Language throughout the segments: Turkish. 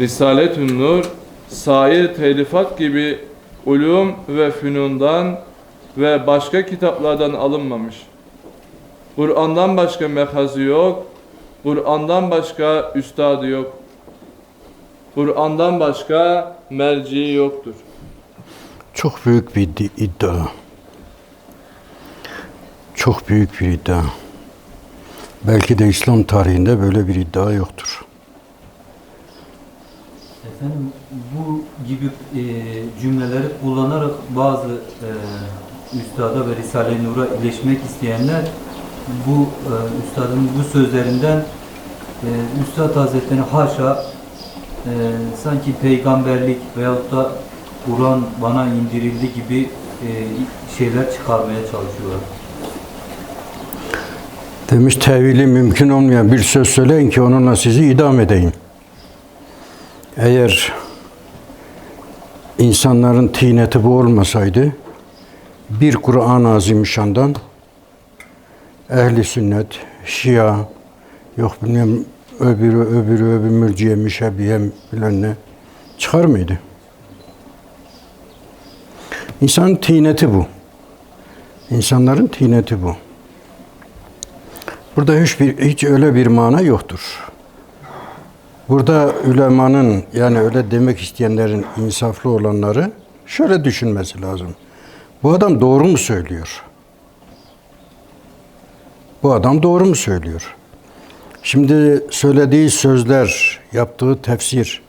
Risaletün Nur, sair telifat gibi ulum ve fünundan ve başka kitaplardan alınmamış. Kur'an'dan başka mehazı yok, Kur'an'dan başka üstadı yok. Kur'an'dan başka merciği yoktur. Çok büyük bir di- iddia. Çok büyük bir iddia. Belki de İslam tarihinde böyle bir iddia yoktur. Efendim bu gibi e, cümleleri kullanarak bazı e, üstada ve Risale-i Nur'a ileşmek isteyenler bu e, üstadın bu sözlerinden e, Üstad Hazretleri haşa e, sanki peygamberlik veyahut da Kur'an bana indirildi gibi e, şeyler çıkarmaya çalışıyorlar. Demiş tevili mümkün olmayan bir söz söyleyin ki onunla sizi idam edeyim. Eğer insanların tineti bu olmasaydı bir Kur'an-ı Azimüşşan'dan ehli sünnet, şia, yok bilmem öbürü öbürü öbür mürciye, müşebbiye bilen ne çıkar mıydı? İnsanın tineti bu. İnsanların tineti bu. Burada hiçbir hiç öyle bir mana yoktur. Burada ülemanın yani öyle demek isteyenlerin insaflı olanları şöyle düşünmesi lazım. Bu adam doğru mu söylüyor? Bu adam doğru mu söylüyor? Şimdi söylediği sözler, yaptığı tefsir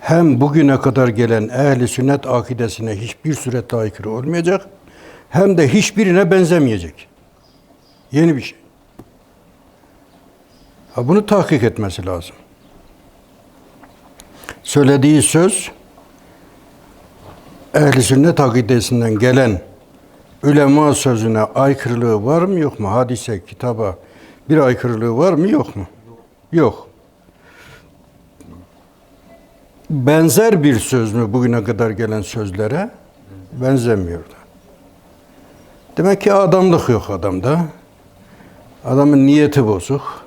hem bugüne kadar gelen ehli sünnet akidesine hiçbir suretle aykırı olmayacak hem de hiçbirine benzemeyecek. Yeni bir şey. Ha, bunu tahkik etmesi lazım. Söylediği söz ehli sünnet akidesinden gelen ulema sözüne aykırılığı var mı yok mu? Hadise, kitaba bir aykırılığı var mı yok mu? Yok. Benzer bir söz mü bugüne kadar gelen sözlere? Benzemiyor da. Demek ki adamlık yok adamda. Adamın niyeti bozuk.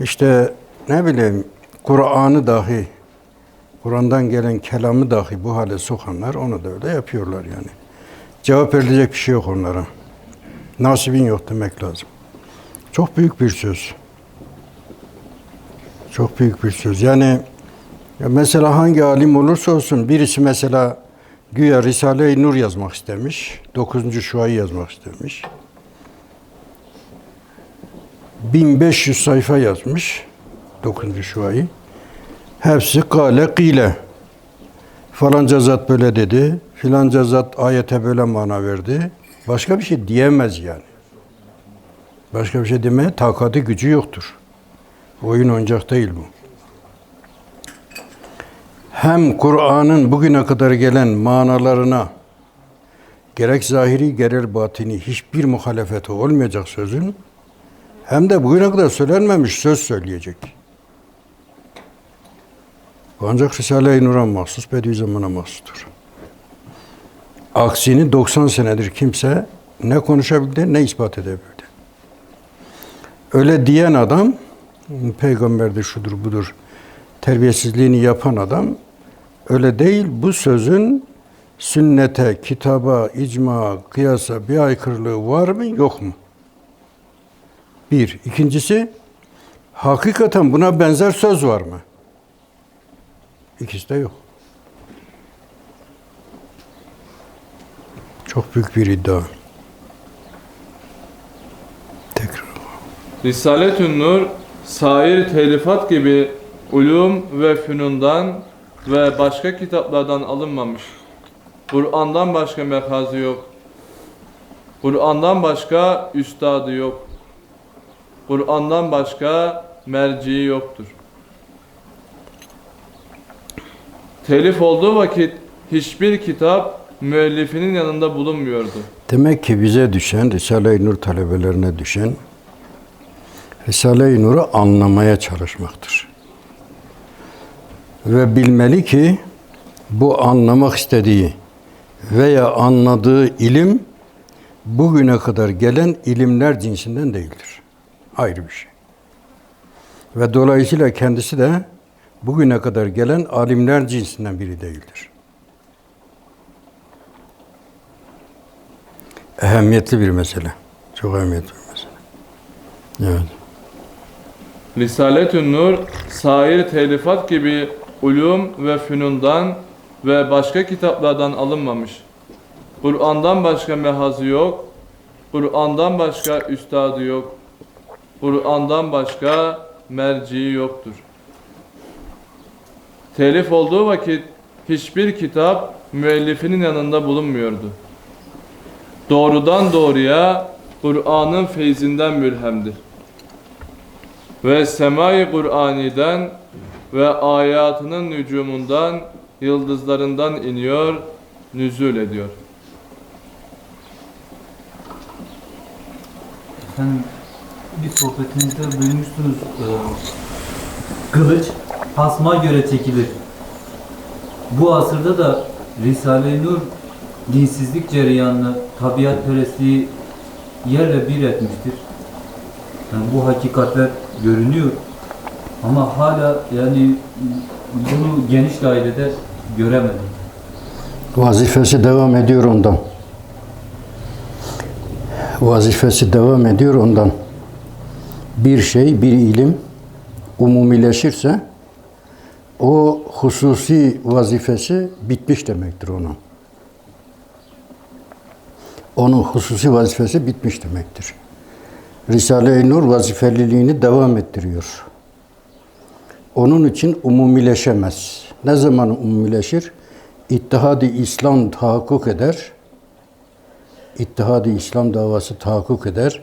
İşte ne bileyim Kur'an'ı dahi Kur'an'dan gelen kelamı dahi bu hale sokanlar onu da öyle yapıyorlar yani. Cevap verilecek bir şey yok onlara. Nasibin yok demek lazım. Çok büyük bir söz. Çok büyük bir söz. Yani ya mesela hangi alim olursa olsun birisi mesela güya Risale-i Nur yazmak istemiş. 9. şuayı yazmak istemiş. 1500 sayfa yazmış 9. şuayı. Hepsi kale kile. Falanca zat böyle dedi. Filanca zat ayete böyle mana verdi. Başka bir şey diyemez yani. Başka bir şey demeye takatı gücü yoktur. Oyun oyuncak değil bu. Hem Kur'an'ın bugüne kadar gelen manalarına gerek zahiri gerek batini hiçbir muhalefeti olmayacak sözün hem de bugüne kadar söylenmemiş söz söyleyecek. Ancak Risale-i Nur'a mahsus, Bediüzzaman'a mahsustur. Aksini 90 senedir kimse ne konuşabildi ne ispat edebildi. Öyle diyen adam, peygamberdir şudur budur, terbiyesizliğini yapan adam, öyle değil bu sözün sünnete, kitaba, icma, kıyasa bir aykırılığı var mı yok mu? Bir. İkincisi, hakikaten buna benzer söz var mı? İkisi de yok. Çok büyük bir iddia. Tekrar. Risaletün Nur, sair telifat gibi ulum ve fünundan ve başka kitaplardan alınmamış. Kur'an'dan başka mekazı yok. Kur'an'dan başka üstadı yok. Kur'an'dan başka merciği yoktur. Telif olduğu vakit hiçbir kitap müellifinin yanında bulunmuyordu. Demek ki bize düşen, Risale-i Nur talebelerine düşen, Risale-i Nur'u anlamaya çalışmaktır. Ve bilmeli ki bu anlamak istediği veya anladığı ilim bugüne kadar gelen ilimler cinsinden değildir. Ayrı bir şey. Ve dolayısıyla kendisi de bugüne kadar gelen alimler cinsinden biri değildir. Ehemmiyetli bir mesele. Çok ehemmiyetli bir mesele. Evet. Risaletün Nur, sair telifat gibi ulum ve fünundan ve başka kitaplardan alınmamış. Kur'an'dan başka mehazı yok, Kur'an'dan başka üstadı yok, Kur'an'dan başka merciği yoktur. Telif olduğu vakit hiçbir kitap müellifinin yanında bulunmuyordu. Doğrudan doğruya Kur'an'ın feyzinden mülhemdir ve semai Kur'ani'den ve ayatının nücumundan, yıldızlarından iniyor, nüzul ediyor. Efendim bir sohbetinizde duymuştunuz e, kılıç hasma göre çekilir. Bu asırda da Risale-i Nur dinsizlik cereyanını, tabiatperestliği yerle bir etmiştir. Yani bu hakikatler görünüyor. Ama hala yani bunu geniş dairede göremedim. Vazifesi devam ediyor ondan. Vazifesi devam ediyor ondan. Bir şey, bir ilim umumileşirse o hususi vazifesi bitmiş demektir onun. Onun hususi vazifesi bitmiş demektir. Risale-i Nur vazifeliliğini devam ettiriyor. Onun için umumileşemez. Ne zaman umumileşir? İttihad-ı İslam tahakkuk eder. İttihad-ı İslam davası tahakkuk eder.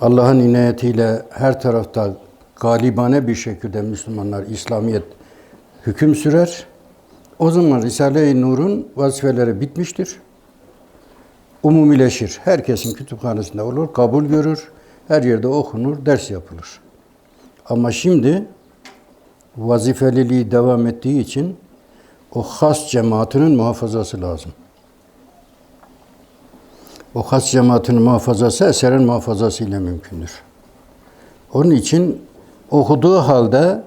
Allah'ın inayetiyle her tarafta galibane bir şekilde Müslümanlar, İslamiyet hüküm sürer. O zaman Risale-i Nur'un vazifeleri bitmiştir. Umumileşir. Herkesin kütüphanesinde olur, kabul görür. Her yerde okunur, ders yapılır. Ama şimdi vazifeliliği devam ettiği için o has cemaatinin muhafazası lazım. O has cemaatinin muhafazası eserin muhafazası ile mümkündür. Onun için okuduğu halde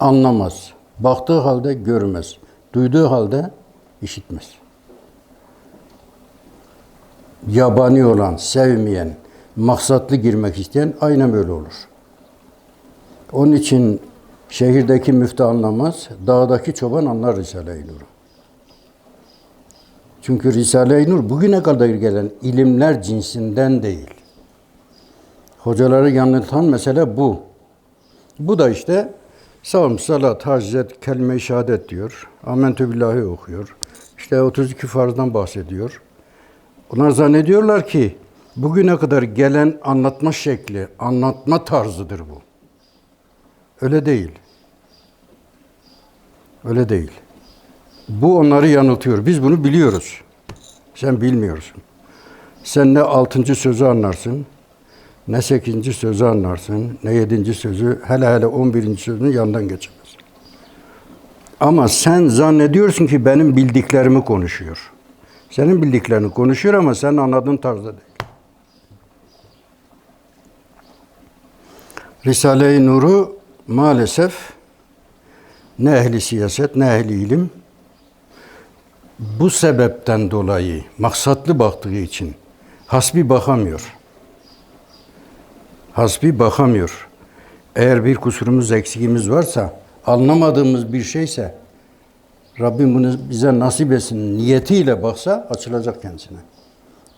anlamaz. Baktığı halde görmez. Duyduğu halde işitmez. Yabani olan, sevmeyen, maksatlı girmek isteyen aynen böyle olur. Onun için şehirdeki müftü anlamaz, dağdaki çoban anlar Risale-i Nur'u. Çünkü Risale-i Nur bugüne kadar gelen ilimler cinsinden değil. Hocaları yanıltan mesele bu. Bu da işte savun, salat, haccet, kelime-i şehadet diyor. Amentü billahi okuyor. İşte 32 farzdan bahsediyor. Onlar zannediyorlar ki bugüne kadar gelen anlatma şekli, anlatma tarzıdır bu. Öyle değil. Öyle değil. Bu onları yanıltıyor. Biz bunu biliyoruz. Sen bilmiyorsun. Sen ne altıncı sözü anlarsın, ne sekizinci sözü anlarsın, ne yedinci sözü, hele hele on birinci sözünü yandan geçemez. Ama sen zannediyorsun ki benim bildiklerimi konuşuyor. Senin bildiklerini konuşuyor ama sen anladığın tarzda değil. Risale-i Nur'u maalesef ne ehli siyaset ne ehli ilim bu sebepten dolayı maksatlı baktığı için hasbi bakamıyor. Hasbi bakamıyor. Eğer bir kusurumuz, eksikimiz varsa, anlamadığımız bir şeyse Rabbim bunu bize nasip etsin niyetiyle baksa açılacak kendisine.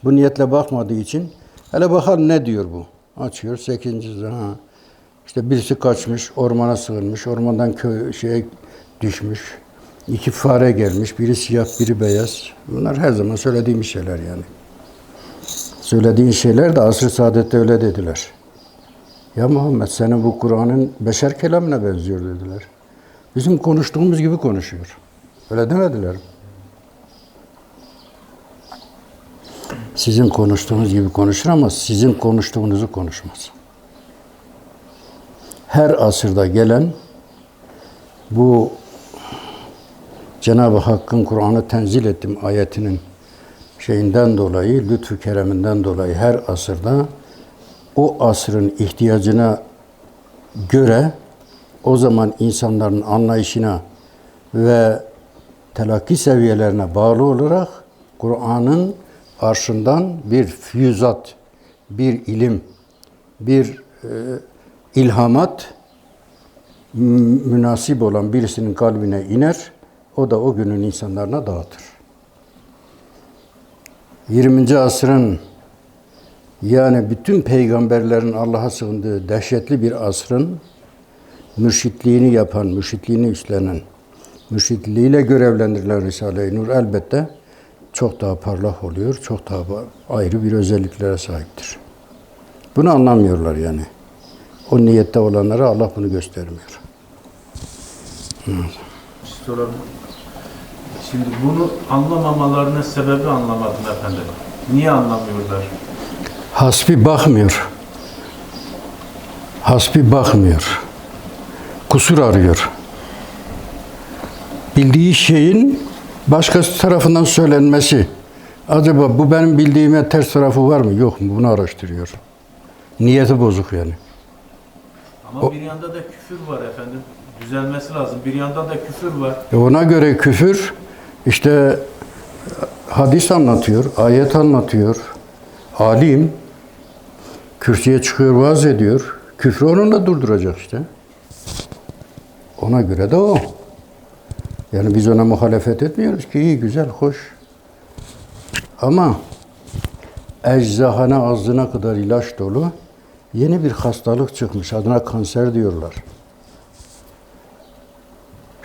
Bu niyetle bakmadığı için hele bakalım ne diyor bu? Açıyor 8. ha. İşte birisi kaçmış, ormana sığınmış, ormandan köy şeye düşmüş. İki fare gelmiş, biri siyah, biri beyaz. Bunlar her zaman söylediğim şeyler yani. Söylediğin şeyler de asr-ı saadette öyle dediler. Ya Muhammed senin bu Kur'an'ın beşer kelamına benziyor dediler. Bizim konuştuğumuz gibi konuşuyor. Öyle demediler. Sizin konuştuğunuz gibi konuşur ama sizin konuştuğunuzu konuşmaz. Her asırda gelen bu Cenab-ı Hakk'ın Kur'an'ı tenzil ettim ayetinin şeyinden dolayı, lütfü kereminden dolayı her asırda o asrın ihtiyacına göre o zaman insanların anlayışına ve telakki seviyelerine bağlı olarak Kur'an'ın arşından bir füyüzat, bir ilim, bir e, ilhamat münasip olan birisinin kalbine iner, o da o günün insanlarına dağıtır. 20. asrın yani bütün peygamberlerin Allah'a sığındığı dehşetli bir asrın mürşitliğini yapan, mürşitliğini üstlenen, mürşitliğiyle görevlendirilen Risale-i Nur elbette çok daha parlak oluyor, çok daha ayrı bir özelliklere sahiptir. Bunu anlamıyorlar yani. O niyette olanlara Allah bunu göstermiyor. Bir şey? Şimdi bunu anlamamalarının sebebi anlamadım efendim. Niye anlamıyorlar? Hasbi bakmıyor. Hasbi bakmıyor. Kusur arıyor. Bildiği şeyin başkası tarafından söylenmesi. Acaba bu benim bildiğime ters tarafı var mı? Yok mu? Bunu araştırıyor. Niyeti bozuk yani. Ama bir yanda da küfür var efendim. Düzelmesi lazım. Bir yanda da küfür var. E ona göre küfür işte hadis anlatıyor, ayet anlatıyor. Alim kürsüye çıkıyor, vaaz ediyor. Küfrü onunla durduracak işte. Ona göre de o. Yani biz ona muhalefet etmiyoruz ki iyi, güzel, hoş. Ama eczahane ağzına kadar ilaç dolu yeni bir hastalık çıkmış. Adına kanser diyorlar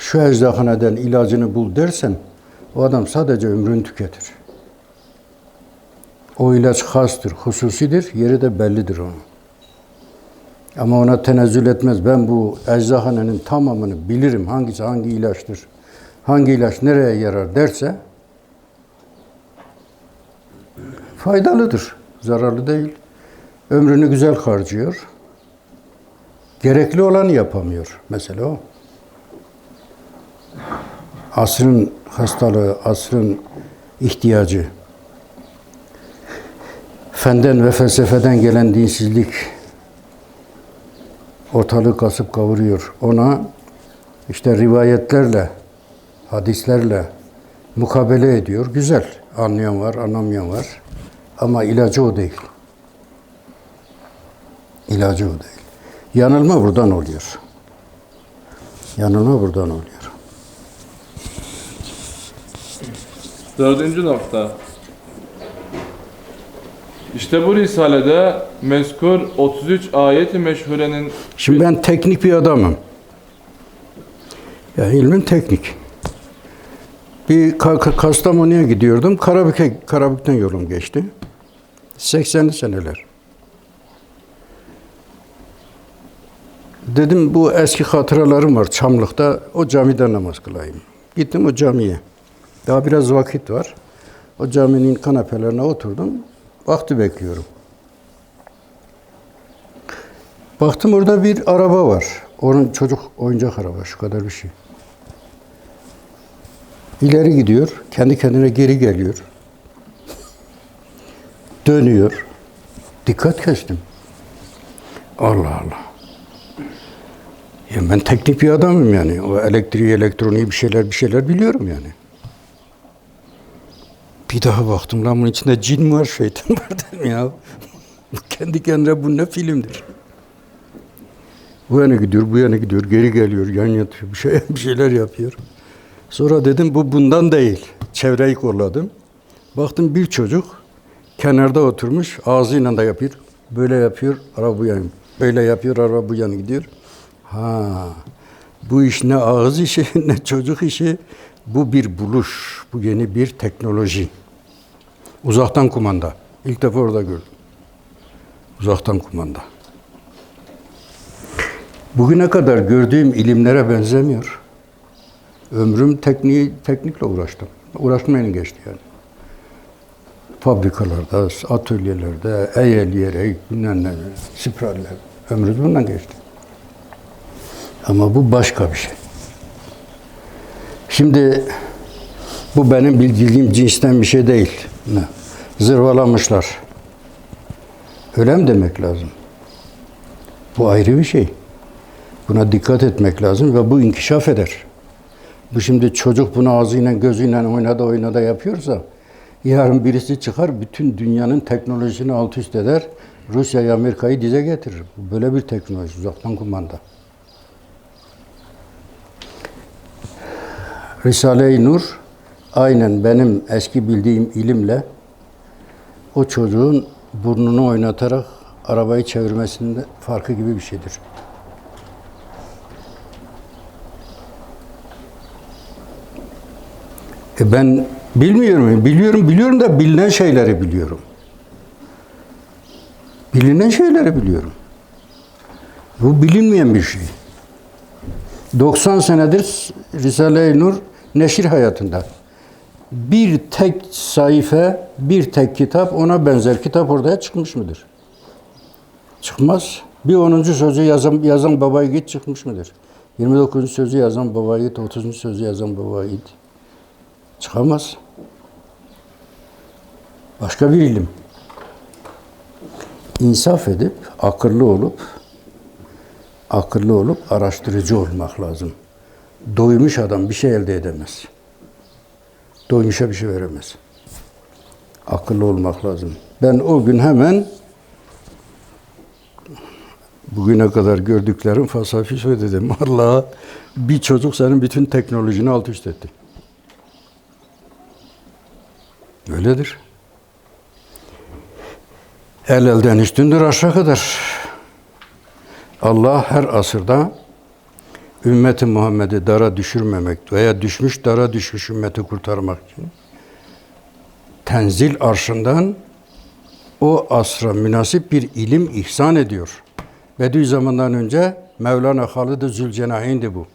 şu eczahaneden ilacını bul dersen o adam sadece ömrünü tüketir. O ilaç hastır, hususidir, yeri de bellidir onun. Ama ona tenezzül etmez. Ben bu eczahanenin tamamını bilirim. Hangisi hangi ilaçtır, hangi ilaç nereye yarar derse faydalıdır, zararlı değil. Ömrünü güzel harcıyor. Gerekli olanı yapamıyor. Mesela o asrın hastalığı, asrın ihtiyacı, fenden ve felsefeden gelen dinsizlik ortalığı kasıp kavuruyor. Ona işte rivayetlerle, hadislerle mukabele ediyor. Güzel. Anlayan var, anlamayan var. Ama ilacı o değil. İlacı o değil. Yanılma buradan oluyor. Yanılma buradan oluyor. Dördüncü nokta. İşte bu risalede mezkur 33 ayet-i meşhurenin Şimdi ben teknik bir adamım. Yani ilmin teknik. Bir Ka- Ka- Kastamonu'ya gidiyordum. Karabük'e, Karabük'ten yolum geçti. 80'li seneler. Dedim bu eski hatıralarım var Çamlık'ta. O camide namaz kılayım. Gittim o camiye. Daha biraz vakit var. O caminin kanepelerine oturdum. Vakti bekliyorum. Baktım orada bir araba var. Onun çocuk oyuncak araba şu kadar bir şey. İleri gidiyor, kendi kendine geri geliyor. Dönüyor. Dikkat kestim. Allah Allah. Ya ben teknik bir adamım yani. O elektriği, elektroniği bir şeyler bir şeyler biliyorum yani. Bir daha baktım lan bunun içinde cin var, şeytan var dedim ya. Kendi kendine bu ne filmdir. Bu yana gidiyor, bu yana gidiyor, geri geliyor, yan yatıyor, bir, şey, bir şeyler yapıyor. Sonra dedim bu bundan değil. Çevreyi kolladım. Baktım bir çocuk kenarda oturmuş, ağzıyla da yapıyor. Böyle yapıyor, araba bu yana. Böyle yapıyor, araba bu yana gidiyor. Ha, bu iş ne ağız işi, ne çocuk işi. Bu bir buluş, bu yeni bir teknoloji. Uzaktan kumanda. İlk defa orada gördüm. Uzaktan kumanda. Bugüne kadar gördüğüm ilimlere benzemiyor. Ömrüm tekniği, teknikle uğraştım. Uğraşmayla geçti yani. Fabrikalarda, atölyelerde, eyel yerek, bilmem ne, spiraller. Ömrüm bundan geçti. Ama bu başka bir şey. Şimdi bu benim bildiğim cinsten bir şey değil. Zırvalamışlar. Öyle mi demek lazım? Bu ayrı bir şey. Buna dikkat etmek lazım ve bu inkişaf eder. Bu şimdi çocuk bunu ağzıyla gözüyle oynada oynada yapıyorsa yarın birisi çıkar bütün dünyanın teknolojisini alt üst eder. Rusya'yı Amerika'yı dize getirir. Böyle bir teknoloji uzaktan kumanda. Risale-i Nur aynen benim eski bildiğim ilimle o çocuğun burnunu oynatarak arabayı çevirmesinde farkı gibi bir şeydir. E ben bilmiyorum, biliyorum, biliyorum da bilinen şeyleri biliyorum. Bilinen şeyleri biliyorum. Bu bilinmeyen bir şey. 90 senedir Risale-i Nur neşir hayatında. Bir tek sayfa, bir tek kitap, ona benzer kitap ortaya çıkmış mıdır? Çıkmaz. Bir 10. sözü yazan, yazan baba yiğit çıkmış mıdır? 29. sözü yazan baba yiğit, 30. sözü yazan baba yiğit. Çıkamaz. Başka bir ilim. İnsaf edip, akıllı olup, akıllı olup araştırıcı olmak lazım. Doymuş adam bir şey elde edemez. Doymuşa bir şey veremez. Akıllı olmak lazım. Ben o gün hemen bugüne kadar gördüklerim falsafi söyledim. Allah'a bir çocuk senin bütün teknolojini alt üst etti. Öyledir. El elden üstündür aşağı kadar. Allah her asırda ümmeti Muhammed'i dara düşürmemek veya düşmüş dara düşmüş ümmeti kurtarmak için tenzil arşından o asra münasip bir ilim ihsan ediyor. Bediüzzaman'dan önce Mevlana Halid-i Zülcenahin'di bu.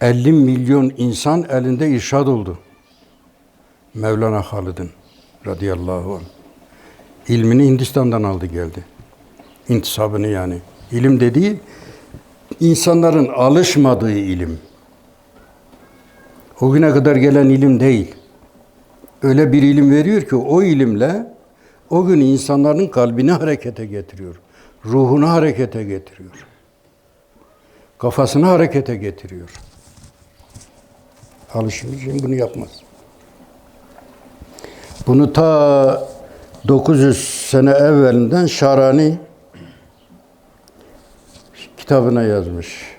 50 milyon insan elinde irşad oldu. Mevlana Halid'in radıyallahu anh. İlmini Hindistan'dan aldı geldi. İntisabını yani. İlim dediği insanların alışmadığı ilim. O güne kadar gelen ilim değil. Öyle bir ilim veriyor ki o ilimle o gün insanların kalbini harekete getiriyor. Ruhunu harekete getiriyor. Kafasını harekete getiriyor. Alışmış için bunu yapmaz. Bunu ta 900 sene evvelinden Şarani kitabına yazmış.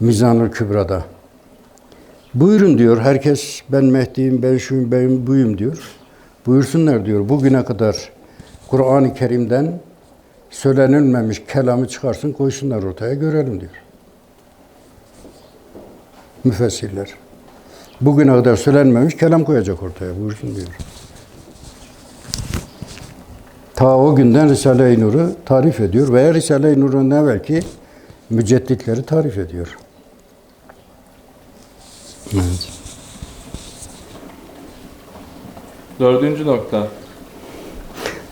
Mizanül Kübra'da. Buyurun diyor herkes ben Mehdi'yim, ben şuyum, ben buyum diyor. Buyursunlar diyor. Bugüne kadar Kur'an-ı Kerim'den söylenilmemiş kelamı çıkarsın koysunlar ortaya görelim diyor. Müfessirler. Bugüne kadar söylenmemiş kelam koyacak ortaya buyursun diyor. Ta o günden Risale-i Nur'u tarif ediyor veya Risale-i Nur'un evvelki mücedditleri tarif ediyor. Evet. Dördüncü nokta.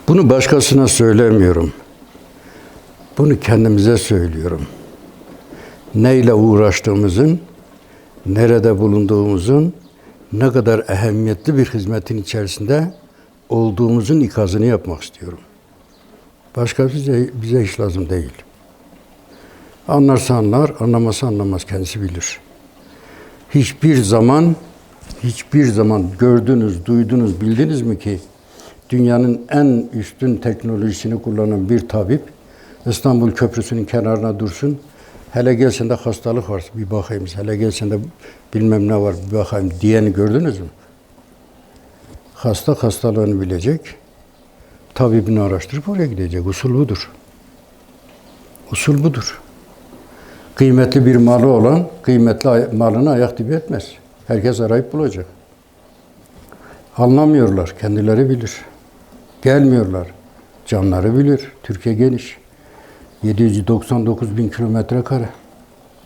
Bunu başkasına söylemiyorum. Bunu kendimize söylüyorum. Neyle uğraştığımızın, nerede bulunduğumuzun, ne kadar ehemmiyetli bir hizmetin içerisinde olduğumuzun ikazını yapmak istiyorum. Başka bize, bize hiç lazım değil. Anlarsa anlar, anlamasa anlamaz, kendisi bilir. Hiçbir zaman, hiçbir zaman gördünüz, duydunuz, bildiniz mi ki dünyanın en üstün teknolojisini kullanan bir tabip İstanbul Köprüsü'nün kenarına dursun. Hele gelsin de hastalık var bir bakayım. Hele gelsin de bilmem ne var bir bakayım diyeni gördünüz mü? Hasta hastalığını bilecek. Tabibini araştırıp oraya gidecek. Usul budur. Usul budur. Kıymetli bir malı olan kıymetli malını ayak dibi etmez. Herkes arayıp bulacak. Anlamıyorlar. Kendileri bilir. Gelmiyorlar. Canları bilir. Türkiye geniş. 799 bin kilometre kare.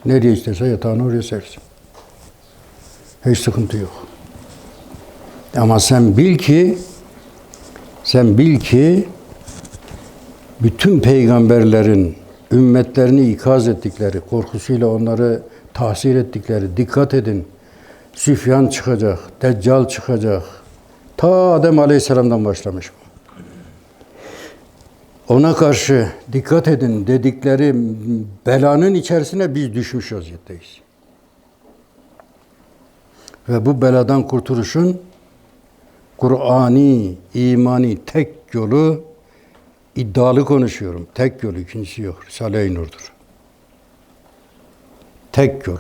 Nereye istese yatağını oraya sersin. Hiç sıkıntı yok. Ama sen bil ki sen bil ki bütün peygamberlerin ümmetlerini ikaz ettikleri, korkusuyla onları tahsil ettikleri, dikkat edin. Süfyan çıkacak, Deccal çıkacak. Ta Adem Aleyhisselam'dan başlamış bu. Ona karşı dikkat edin dedikleri belanın içerisine biz düşmüş vaziyetteyiz. Ve bu beladan kurtuluşun Kur'ani, imani tek yolu iddialı konuşuyorum. Tek yol, ikincisi yok. Risale-i Nur'dur. Tek yol.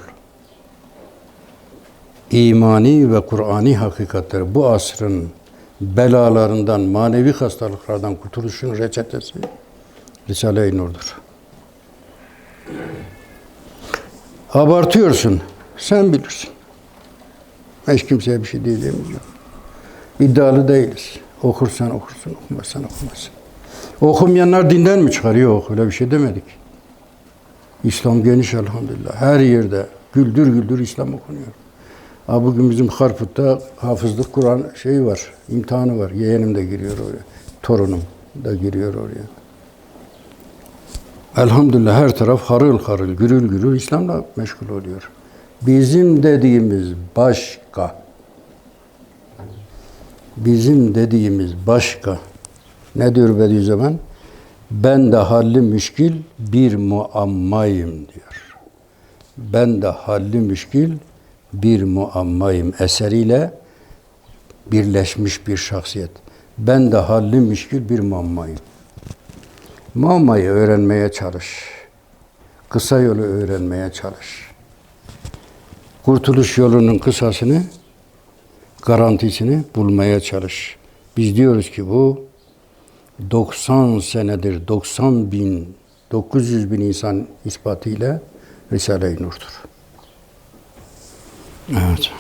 İmani ve Kur'ani hakikatleri bu asrın belalarından, manevi hastalıklardan kurtuluşun reçetesi Risale-i Nur'dur. Abartıyorsun. Sen bilirsin. Hiç kimseye bir şey diyeceğimiz yok. İddialı değiliz. Okursan okursun, okumazsan okumazsın. Okumayanlar dinden mi çıkar? Yok, öyle bir şey demedik. İslam geniş elhamdülillah. Her yerde güldür güldür İslam okunuyor. Ha bugün bizim Harput'ta hafızlık Kur'an şeyi var, imtihanı var. Yeğenim de giriyor oraya. Torunum da giriyor oraya. Elhamdülillah her taraf harıl harıl, gürül gürül İslam'la meşgul oluyor. Bizim dediğimiz başka. Bizim dediğimiz başka. Ne diyor Bediüzzaman? Ben de halli müşkil bir muammayım diyor. Ben de halli müşkil bir muammayım eseriyle birleşmiş bir şahsiyet. Ben de halli müşkil bir muammayım. Muammayı öğrenmeye çalış. Kısa yolu öğrenmeye çalış. Kurtuluş yolunun kısasını, garantisini bulmaya çalış. Biz diyoruz ki bu 90 senedir 90 bin 900 bin insan ispatıyla Risale-i Nur'dur. Evet.